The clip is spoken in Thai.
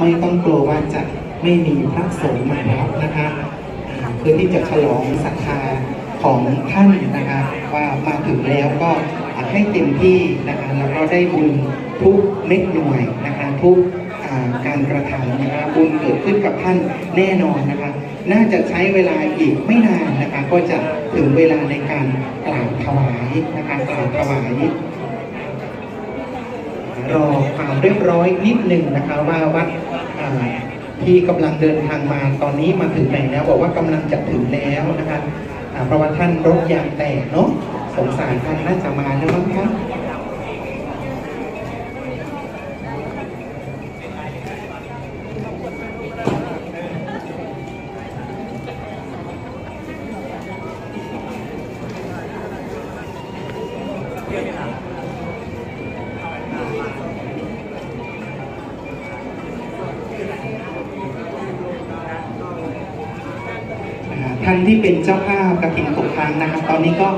ไม่ต้องกลัวว่าจะไม่มีพระสงฆ์มารับนะคะเพื่อที่จะฉลองศรัทธาของท่านนะคะว่ามาถึงแล้วก็ให้เต็มที่นะคะแล้วก็ได้บุญทุกเม็ดหน่วยนะคะทุกการกระทำนะคะบุญเกิดขึ้นกับท่านแน่นอนนะคะน่าจะใช้เวลาอีกไม่นานนะคะก็จะถึงเวลาในการกราบถวายนะคะกราบถวาย รอความเรียบร้อยนิดหนึ่งนะคะว่าวัดที่กำลังเดินทางมาตอนนี้มาถึงไหนแล้วบอกว่ากำลังจะถึงแล้วนะคะอ่าเพราะว่าท่านรถยางแตกเนาะสงสารท่านน่าจะมาแล้วมั้งคะอ่ ท่านที่เป็นเจ้าภาพกระถิ่นตกค้างนะครับ ตอนนี้ก็